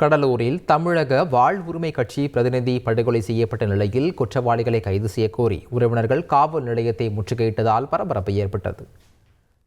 கடலூரில் தமிழக வாழ்வுரிமை கட்சி பிரதிநிதி படுகொலை செய்யப்பட்ட நிலையில் குற்றவாளிகளை கைது செய்ய கோரி உறவினர்கள் காவல் நிலையத்தை முற்றுகையிட்டதால் பரபரப்பு ஏற்பட்டது.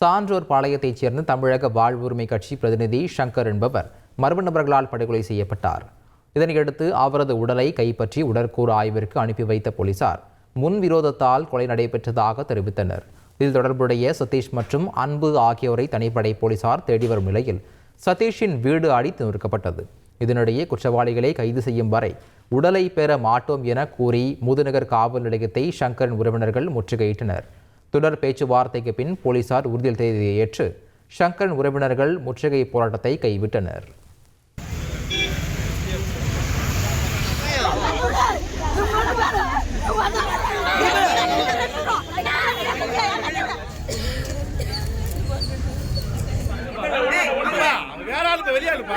சான்றோர் பாளையத்தைச் சேர்ந்த தமிழக வாழ்வுரிமை கட்சி பிரதிநிதி ஷங்கர் என்பவர் மர்ம நபர்களால் படுகொலை செய்யப்பட்டார். இதனையடுத்து அவரது உடலை கைப்பற்றி உடற்கூறு ஆய்விற்கு அனுப்பி வைத்த போலீசார் முன்விரோதத்தால் கொலை நடைபெற்றதாக தெரிவித்தனர். இதில் தொடர்புடைய சதீஷ் மற்றும் அன்பு ஆகியோரை தனிப்படை போலீசார் தேடி வரும் நிலையில் சதீஷின் வீடு அடித்து நொறுக்கப்பட்டது. இதனிடையே குற்றவாளிகளை கைது செய்யும் வரை உடலை பெற மாட்டோம் என கூறி முதுநகர் காவல் நிலையத்தை சங்கரின் உறவினர்கள் முற்றுகையிட்டனர். தொடர் பேச்சுவார்த்தைக்கு பின் போலீசார் உறுதியில் தேதியை ஏற்று சங்கரின் உறவினர்கள் முற்றுகை போராட்டத்தை கைவிட்டனர். வெளியாளுப்பா